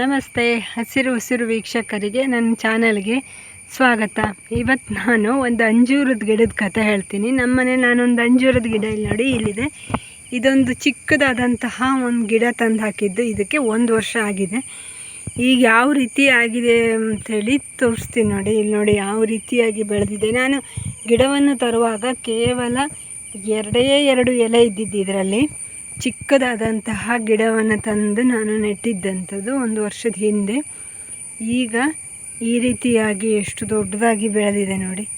ನಮಸ್ತೆ, ಹಸಿರು ಉಸಿರು ವೀಕ್ಷಕರಿಗೆ ನನ್ನ ಚಾನಲ್ಗೆ ಸ್ವಾಗತ. ಇವತ್ತು ನಾನು ಒಂದು ಅಂಜೂರದ ಗಿಡದ ಕಥೆ ಹೇಳ್ತೀನಿ. ನಮ್ಮನೆ ನಾನೊಂದು ಅಂಜೂರದ ಗಿಡ ಇಲ್ಲಿ ನೋಡಿ, ಇಲ್ಲಿದೆ. ಇದೊಂದು ಚಿಕ್ಕದಾದಂತಹ ಒಂದು ಗಿಡ ತಂದು ಹಾಕಿದ್ದು. ಇದಕ್ಕೆ ಒಂದು ವರ್ಷ ಆಗಿದೆ. ಈಗ ಯಾವ ರೀತಿ ಆಗಿದೆ ಅಂಥೇಳಿ ತೋರಿಸ್ತೀನಿ ನೋಡಿ. ಇಲ್ಲಿ ನೋಡಿ ಯಾವ ರೀತಿಯಾಗಿ ಬೆಳೆದಿದೆ. ನಾನು ಗಿಡವನ್ನು ತರುವಾಗ ಕೇವಲ ಎರಡೇ ಎರಡು ಎಲೆ ಇದ್ದಿದ್ದು ಇದರಲ್ಲಿ. ಚಿಕ್ಕದಾದಂತಹ ಗಿಡವನ್ನು ತಂದು ನಾನು ನೆಟ್ಟಿದ್ದಂಥದ್ದು ಒಂದು ವರ್ಷದ ಹಿಂದೆ. ಈಗ ಈ ರೀತಿಯಾಗಿ ಎಷ್ಟು ದೊಡ್ಡದಾಗಿ ಬೆಳೆದಿದೆ ನೋಡಿ.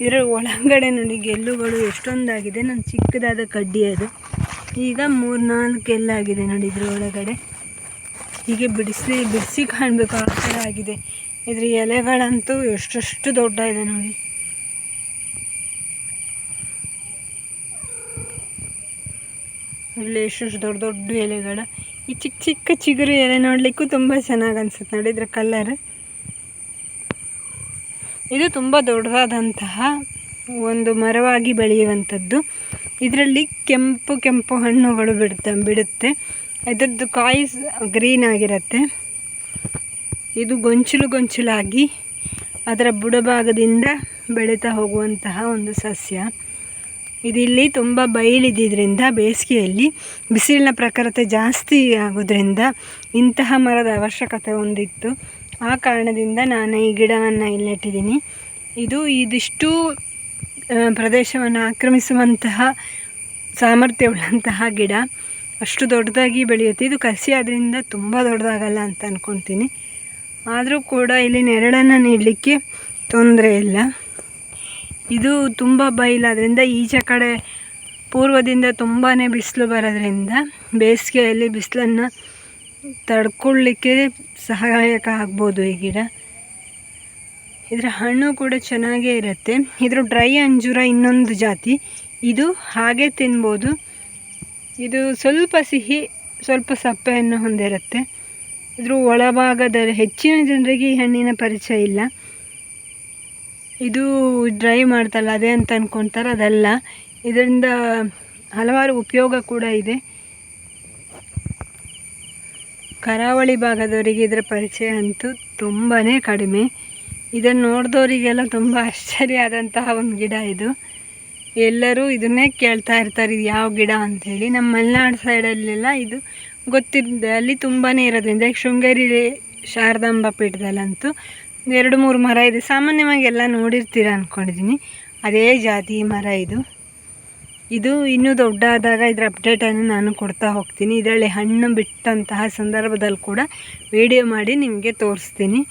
ಇದರ ಒಳಗಡೆ ನೋಡಿ ಗೆಲ್ಲುಗಳು ಎಷ್ಟೊಂದಾಗಿದೆ. ನನ್ನ ಚಿಕ್ಕದಾದ ಕಡ್ಡಿ ಅದು. ಈಗ ಮೂರ್ನಾಲ್ಕು ಎಲ್ಲಾಗಿದೆ ನೋಡಿ ಇದ್ರ ಒಳಗಡೆ. ಹೀಗೆ ಬಿಡಿಸಿ ಬಿಡಿಸಿ ಕಾಣಬೇಕು ಆ ಆಗಿದೆ. ಇದರ ಎಲೆಗಳಂತೂ ಎಷ್ಟೆಷ್ಟು ದೊಡ್ಡ ಇದೆ ನೋಡಿ. ಇಲ್ಲಿ ಎಷ್ಟು ದೊಡ್ಡ ದೊಡ್ಡ ಎಲೆಗಳು ಈ ಚಿಕ್ಕ ಚಿಕ್ಕ ಚಿಗುರು ಎಲೆ ನೋಡಲಿಕ್ಕೂ ತುಂಬ ಚೆನ್ನಾಗಿ ಅನ್ಸುತ್ತೆ. ನೋಡಿ ಕಲರ್ ಇದು ತುಂಬ ದೊಡ್ಡದಾದಂತಹ ಒಂದು ಮರವಾಗಿ ಬೆಳೆಯುವಂಥದ್ದು. ಇದರಲ್ಲಿ ಕೆಂಪು ಕೆಂಪು ಹಣ್ಣುಗಳು ಬಿಡುತ್ತೆ ಬಿಡುತ್ತೆ. ಇದರದ್ದು ಕಾಯಿ ಗ್ರೀನ್ ಆಗಿರುತ್ತೆ. ಇದು ಗೊಂಚಲು ಗೊಂಚಲಾಗಿ ಅದರ ಬುಡಭಾಗದಿಂದ ಬೆಳೀತಾ ಹೋಗುವಂತಹ ಒಂದು ಸಸ್ಯ. ಇದಿಲ್ಲಿ ತುಂಬ ಬಯಲಿದ್ದರಿಂದ ಬೇಸಿಗೆಯಲ್ಲಿ ಬಿಸಿಲಿನ ಪ್ರಖರತೆ ಜಾಸ್ತಿ ಆಗೋದ್ರಿಂದ ಇಂತಹ ಮರದ ಅವಶ್ಯಕತೆ ಒಂದಿತ್ತು. ಆ ಕಾರಣದಿಂದ ನಾನು ಈ ಗಿಡವನ್ನು ಇಲ್ಲಿ ನೆಟ್ಟಿದ್ದೀನಿ. ಇದು ಇದಿಷ್ಟು ಪ್ರದೇಶವನ್ನು ಆಕ್ರಮಿಸುವಂತಹ ಸಾಮರ್ಥ್ಯವುಳ್ಳಂತಹ ಗಿಡ. ಅಷ್ಟು ದೊಡ್ಡದಾಗಿ ಬೆಳೆಯುತ್ತೆ. ಇದು ಕಸಿ ಆದ್ದರಿಂದ ತುಂಬ ದೊಡ್ಡದಾಗಲ್ಲ ಅಂತ ಅಂದ್ಕೊತೀನಿ ಆದರೂ ಕೂಡ ಇಲ್ಲಿ ನೆರಳನ್ನು ನೀಡಲಿಕ್ಕೆ ತೊಂದರೆ ಇಲ್ಲ. ಇದು ತುಂಬ ಬಯಲಾದ್ರಿಂದ ಈಚೆ ಕಡೆ ಪೂರ್ವದಿಂದ ತುಂಬಾ ಬಿಸಿಲು ಬರೋದ್ರಿಂದ ಬೇಸಿಗೆಯಲ್ಲಿ ಬಿಸಿಲನ್ನು ತಡ್ಕೊಳ್ಳಿಕ್ಕೆ ಸಹಾಯಕ ಆಗ್ಬೋದು ಈ ಗಿಡ. ಇದರ ಹಣ್ಣು ಕೂಡ ಚೆನ್ನಾಗೇ ಇರುತ್ತೆ. ಇದರ ಡ್ರೈ ಅಂಜೂರ ಇನ್ನೊಂದು ಜಾತಿ. ಇದು ಹಾಗೆ ತಿನ್ಬೋದು. ಇದು ಸ್ವಲ್ಪ ಸಿಹಿ, ಸ್ವಲ್ಪ ಸಪ್ಪೆಯನ್ನು ಹೊಂದಿರುತ್ತೆ. ಇದರ ಒಳಭಾಗದಲ್ಲಿ ಹೆಚ್ಚಿನ ಜನರಿಗೆ ಈ ಹಣ್ಣಿನ ಪರಿಚಯ ಇಲ್ಲ. ಇದು ಡ್ರೈ ಮಾಡ್ತಲ್ಲ, ಅದೇ ಅಂತ ಅಂದ್ಕೊತಾರೆ ಅದಲ್ಲ. ಇದರಿಂದ ಹಲವಾರು ಉಪಯೋಗ ಕೂಡ ಇದೆ. ಕರಾವಳಿ ಭಾಗದವರಿಗೆ ಇದರ ಪರಿಚಯ ಅಂತೂ ತುಂಬಾ ಕಡಿಮೆ. ಇದನ್ನು ನೋಡಿದವರಿಗೆಲ್ಲ ತುಂಬ ಆಶ್ಚರ್ಯ ಆದಂತಹ ಒಂದು ಗಿಡ ಇದು. ಎಲ್ಲರೂ ಇದನ್ನೇ ಕೇಳ್ತಾ ಇರ್ತಾರೆ, ಇದು ಯಾವ ಗಿಡ? ಅಂಥೇಳಿ ನಮ್ಮ ಮಲೆನಾಡು ಸೈಡಲ್ಲೆಲ್ಲ ಇದು ಗೊತ್ತಿದೆ ಅಲ್ಲಿ ತುಂಬಾ ಇರೋದ್ರಿಂದ ಶೃಂಗೇರಿ ಶಾರದಾಂಬ ಪೀಠದಲ್ಲಂತೂ ಎರಡು ಮೂರು ಮರ ಇದೆ. ಸಾಮಾನ್ಯವಾಗಿ ಎಲ್ಲ ನೋಡಿರ್ತೀರ ಅಂದ್ಕೊಂಡಿದ್ದೀನಿ ಅದೇ ಜಾತಿ ಮರ ಇದು. ಇದು ಇನ್ನೂ ದೊಡ್ಡಾದಾಗ ಇದರ ಅಪ್ಡೇಟನ್ನು ನಾನು ಕೊಡ್ತಾ ಹೋಗ್ತೀನಿ. ಇದರಲ್ಲಿ ಹಣ್ಣು ಬಿಟ್ಟಂತಹ ಸಂದರ್ಭದಲ್ಲಿ ಕೂಡ ವಿಡಿಯೋ ಮಾಡಿ ನಿಮಗೆ ತೋರಿಸ್ತೀನಿ.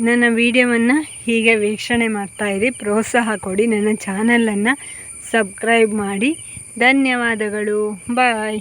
ನನ್ನ ವೀಡಿಯೋವನ್ನು ಹೀಗೆ ವೀಕ್ಷಣೆ ಮಾಡ್ತಾಯಿರಿ ಪ್ರೋತ್ಸಾಹ ಕೊಡಿ. ನನ್ನ ಚಾನಲನ್ನು ಸಬ್ಸ್ಕ್ರೈಬ್ ಮಾಡಿ. ಧನ್ಯವಾದಗಳು. ಬಾಯ್